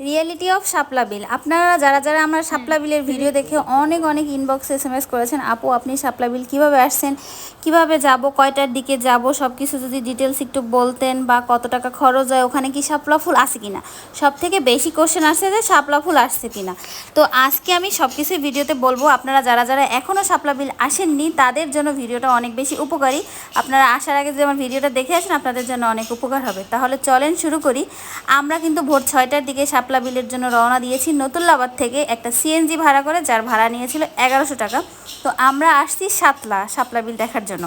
Reality of শাপলা বিল আপনারা যারা যারা আমার শাপলা বিলের ভিডিও দেখে অনেক অনেক ইনবক্সে এস এম এস করেছেন আপু আপনি শাপলা বিল কীভাবে আসছেন? কীভাবে যাব? কয়টার দিকে যাব? সব কিছু যদি ডিটেলস একটু বলতেন বা কত টাকা খরচ হয়? ওখানে কি শাপলা ফুল আসে কিনা? সব থেকে বেশি কোশ্চেন আসছে যে শাপলা ফুল আসছে কিনা। তো আজকে আমি সব কিছুই ভিডিওতে বলব। আপনারা যারা যারা এখনও শাপলা বিল আসেননি তাদের জন্য ভিডিওটা অনেক বেশি উপকারী। আপনারা আসার আগে যে আমার ভিডিওটা দেখে আসেন আপনাদের জন্য অনেক উপকার হবে। তাহলে চলেন শুরু করি। আমরা কিন্তু ভোর ছয়টার দিকে শাপলা বিলের জন্য রওনা দিয়েছি নতুল্লাবাদ থেকে একটা সিএনজি ভাড়া করে, যার ভাড়া নিয়েছিল এগারোশো টাকা। তো আমরা আসছি সাতলা শাপলা বিল দেখার জন্য।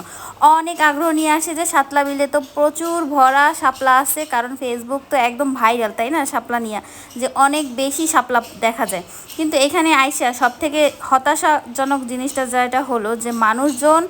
অনেক আগ্রহ নিয়ে আসে যে সাতলা বিলে তো প্রচুর ভরা শাপলা আছে, কারণ ফেসবুক তো একদম ভাইরাল তাই না শাপলা নিয়ে, যে অনেক বেশি শাপলা দেখা যায়। কিন্তু এখানে আইসা সব থেকে হতাশাজনক জিনিসটা যেটা হলো যে মানুষজন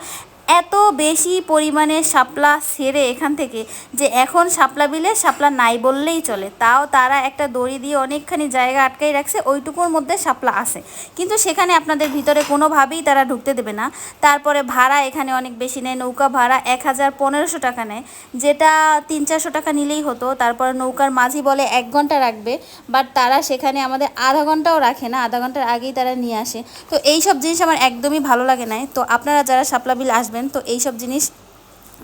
এত বেশি পরিমাণে শাপলা সেরে এখান থেকে যে এখন শাপলা বিলে শাপলা নাই বললেই চলে। তাও তারা একটা দড়ি দিয়ে অনেকখানি জায়গা আটকাই রাখছে, ওইটুকুর মধ্যে শাপলা আছে। কিন্তু সেখানে আপনাদের ভিতরে কোনোভাবেই তারা ঢুকতে দেবে না। তারপরে ভাড়া এখানে অনেক বেশি নেয়, নৌকা ভাড়া এক হাজার পনেরোশো টাকা নেয়। যেটা তিন চারশো টাকা নিলেই হতো, তারপরে নৌকার মাঝি বলে এক ঘণ্টা রাখবে, বাট তারা সেখানে আমাদের আধা ঘন্টাও রাখে না, আধা ঘণ্টার আগেই তারা নিয়ে আসে। তো এই সব জিনিস আমার একদমই ভালো লাগে না তো আপনারা যারা শাপলা বিল আসবেন তো এইসব জিনিস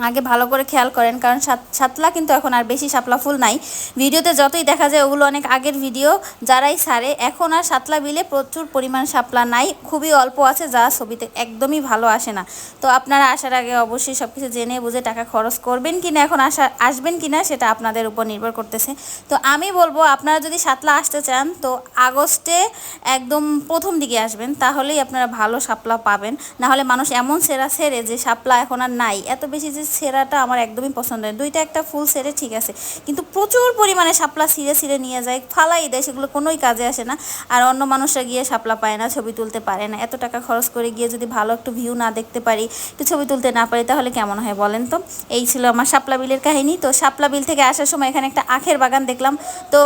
আগে ভালো করে খেয়াল করেন, কারণ সাত- সাতলা কিন্তু এখন আর বেশি শাপলা ফুল নাই। ভিডিওতে যতই দেখা যায় ওগুলো অনেক আগের ভিডিও, যারাই সারে এখন আর সাতলা বিলে প্রচুর পরিমাণ শাপলা নাই, খুবই অল্প আছে, যা ছবিতে একদমই ভালো আসে না। তো আপনারা আসার আগে অবশ্যই সব কিছু জেনে বুঝে টাকা খরচ করবেন কি না এখন আসা, আসবেন কি না সেটা আপনাদের উপর নির্ভর করতেছে। তো আমি বলব, আপনারা যদি সাতলা আসতে চান, তো আগস্টে একদম প্রথম দিকে আসবেন, তাহলেই আপনারা ভালো শাপলা পাবেন। নাহলে মানুষ এমন সেরা সেরে যে শাপলা এখন আর নাই। এত বেশি যে সেরাটা আমার একদমই পছন্দ হয় দুইটা একটা ফুল সেরে ঠিক আছে। কিন্তু প্রচুর পরিমাণে শাপলা ছিঁড়ে ছিঁড়ে নিয়ে যায়, ফালাই দেয়, সেগুলো কোনোই কাজে আসে না। আর অন্য মানুষরা গিয়ে শাপলা পায় না, ছবি তুলতে পারে না। এত টাকা খরচ করে গিয়ে যদি ভালো একটু ভিউ না দেখতে পারি, একটু ছবি তুলতে না পারি, তাহলে কেমন হয় বলেন তো? এই ছিল আমার শাপলা বিলের কাহিনী। তো শাপলা বিল থেকে আসার সময় এখানে একটা আখের বাগান দেখলাম। তো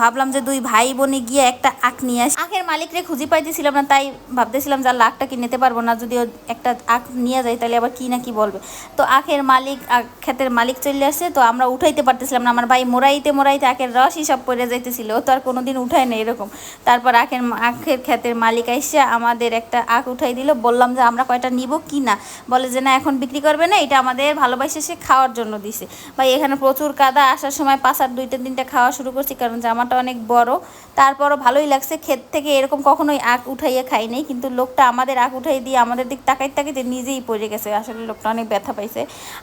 ভাবলাম যে দুই ভাই বোনে গিয়ে একটা আখ নিয়ে আসি। আখের মালিকরে খুঁজে পাইতেছিলাম না, তাই ভাবতেছিলাম যে আখটা কি নিতে পারব না যদি একটা আখ নিয়ে যায় তাহলে আবার কি না কি বলবে? তো আখের মালিক আখ ক্ষেতের মালিক চলে আসছে তো আমরা উঠাইতে পারতেছিলাম না। আমার ভাই মোড়াইতে মোড়াইতে আখের রসই সব পড়ে যাইতেছিল তো আর কোনোদিন উঠায় না এরকম। তারপর আখের আখের ক্ষেতের মালিক এসে আমাদের একটা আখ উঠাই দিল, বললাম যে, আমরা কয়টা নিব কি না? বলে যে, না, এখন বিক্রি করবে না, এটা আমাদের ভালোবাসে, সে খাওয়ার জন্য দিছে। ভাই, এখানে প্রচুর কাদা, আসার সময় পাঁচ আর দুইটা, তিনটা খাওয়া শুরু করছি, কারণ জামাটা অনেক বড়। তারপরও ভালোই লাগছে, ক্ষেত থেকে এরকম কখনোই আখ উঠাইয়া খাই নাই, কিন্তু লোকটা আমাদের আখ উঠাই দিয়ে আমাদের দিক তাকাইতে তাকাইতে নিজেই পড়ে গেছে। আসলে লোকটা অনেক ব্যথা পাইছে।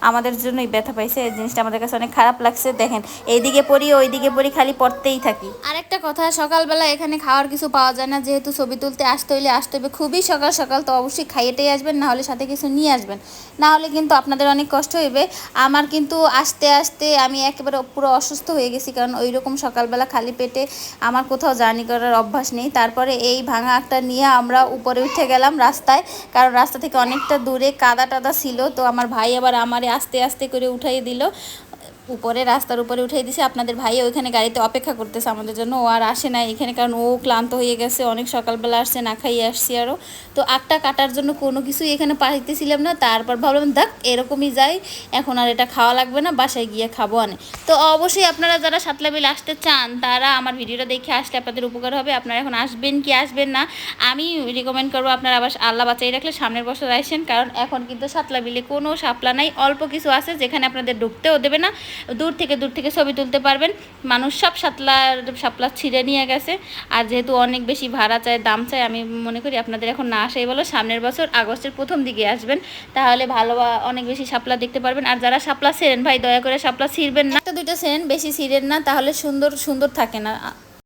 আমাদের জন্যই ব্যথা পাইছে, এই জিনিসটা আমাদের কাছে অনেক খারাপ লাগছে, দেখেন। এইদিকে পড়ি, ওইদিকে পড়ি, খালি পড়তেই থাকি। আরেকটা কথা, সকালবেলা এখানে খাওয়ার কিছু পাওয়া যায় না, যেহেতু ছবি তুলতে আসতে হইলে আসতে হবে। খুবই সকাল সকাল, তো অবশ্যই খাইয়েটাই আসবেন না হলে সাথে কিছু নিয়ে আসবেন। না হলে কিন্তু আপনাদের অনেক কষ্ট হইবে। আমার কিন্তু আসতে আসতে আমি একেবারে পুরো অসুস্থ হয়ে গেছি, কারণ ওই রকম সকালবেলা খালি পেটে আমার কোথাও জার্নি করার অভ্যাস নেই। তারপরে এই ভাঙা আঁকটা নিয়ে আমরা উপরে উঠে গেলাম রাস্তায়, কারণ রাস্তা থেকে অনেকটা দূরে কাদা টাদা ছিল, তো আমার ভাই আবার আমারে আস্তে আস্তে করে উঠাই দিল। উপরে, রাস্তার উপরে উঠিয়ে দিছে। আপনাদের ভাই ওইখানে গাড়িতে অপেক্ষা করতেছে আমাদের জন্য। ও আর আসে না এখানে, কারণ ও ক্লান্ত হয়ে গেছে। অনেক সকালবেলা আসছে, না খাইয়ে আসছি আরও তো আটটা কাটার জন্য কোনো কিছুই এখানে পাইতেছিলাম না। তারপর ভাবলাম, দেখ, এরকমই যাই। এখন আর এটা খাওয়া লাগবে না, বাসায় গিয়ে খাব আনে। তো অবশ্যই আপনারা যারা সাতলা বিল আসতে চান, তারা আমার ভিডিওটা দেখে আসলে আপনাদের উপকার হবে। আপনারা এখন আসবেন কি আসবেন না, আমি রিকমেন্ড করব আপনারা আবার আল্লাহ বাঁচাই রাখলে, সামনের বছর আসেন কারণ এখন কিন্তু সাতলা বিলে কোনো সাপলা নাই। অল্প কিছু আছে যেখানে আপনাদের ঢুকতেও দেবে না। দূর থেকে দূর থেকে ছবি তুলতে পারবেন। মানুষ সব সাতলার, সাপলা ছিঁড়ে নিয়ে গেছে। আর যেহেতু অনেক বেশি ভাড়া চায়, দাম চায়, আমি মনে করি আপনাদের এখন না আসাই বলো, সামনের বছর আগস্টের প্রথম দিকে আসবেন। তাহলে ভালো অনেক বেশি সাপলা দেখতে পারবেন। আর যারা সাপলা ছেড়েন, ভাই, দয়া করে সাপলা ছিঁড়বেন না। একটা, দুইটা সেন বেশি ছিঁড়েন না, তাহলে সুন্দর সুন্দর থাকে না।